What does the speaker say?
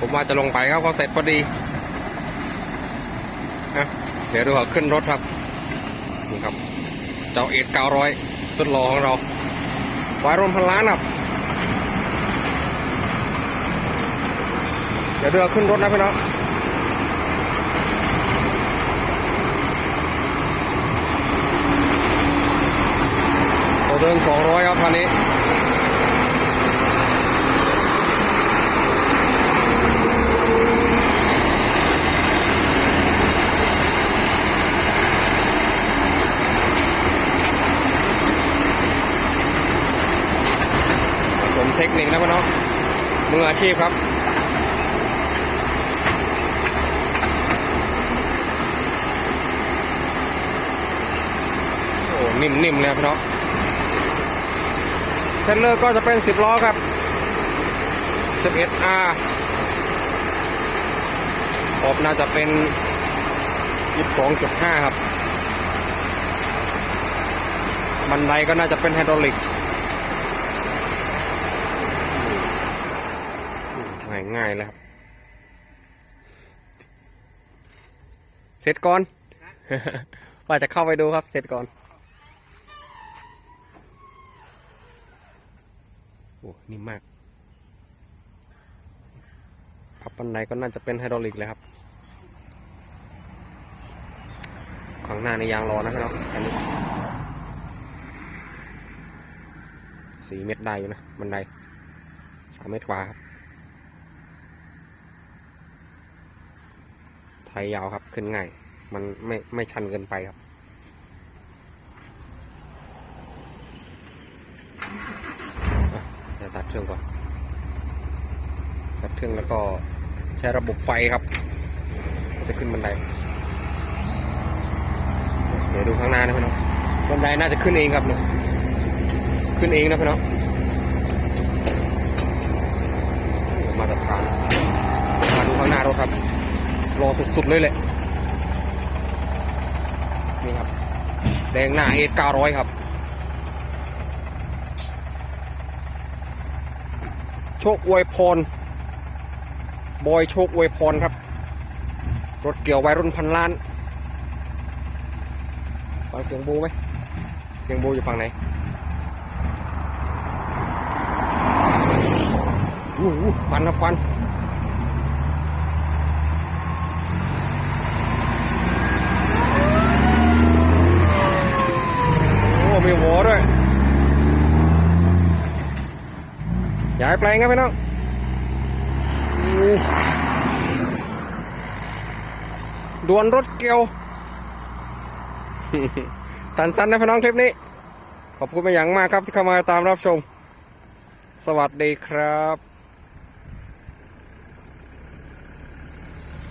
ผมว่าจะลงไปครับเขาเสร็จพอดีนะเดี๋ยวดูเขาขึ้นรถครับนี่ครับ เจ้าเอ็ดเก้าร้อยสุดหล่อของเราวายรวมพันล้านครับ เดี๋ยวเรือขึ้นรถนะพี่น้องตัวเดินสองร้อยครับคันนี้ เทคนิคนะพี่น้องมืออาชีพครับโอ้นิ่มๆเลยครับพี่น้องเทรลเลอร์ก็จะเป็น 10 ล้อครับ 11R ออบน่าจะเป็น 22.5 ครับ บันไดก็น่าจะเป็นไฮดรอลิก ง่ายง่ายๆเลยครับ เสร็จก่อน ว่าจะเข้าไปดูครับ เสร็จก่อน โอ้นิ่มมาก พับบันไดก็น่าจะเป็นไฮดรอลิกเลยครับ ข้างหน้าในยางรอนะครับอันนี้สี่เมตรได้อยู่นะ บันไดสามเมตรกว่าครับ ไทยยาวครับขึ้นง่าย มันไม่ไม่ชันเกินไปครับอะตัดเครื่องก่อนตัดเครื่องแล้วก็ใช้ระบบไฟครับ จะขึ้นบันได เดี๋ยวดูข้างหน้านะพี่น้องบันไดน่าจะขึ้นเองครับเนี่ยขึ้นเองนะพี่น้องมาตรฐานมาดูข้างหน้ารถครับ รอสุด ๆ เลยแหละ นี่ครับ แดงหน้าเอสเก้าร้อยครับ โชคอวยพร บอยโชคอวยพรครับ รถเกี่ยววัยรุ่นพันล้านฟังเสียงบูไหมเสียงบูอยู่ฝั่งไหนอู้หูควันครับควัน โอ้ มีหัวด้วยย้ายแปลงครับพี่น้องดวนรถเกียว สั้นๆนะพี่น้องคลิปนี้ ขอบคุณเป็นอย่างมากครับที่เข้ามาตามรับชม สวัสดีครับ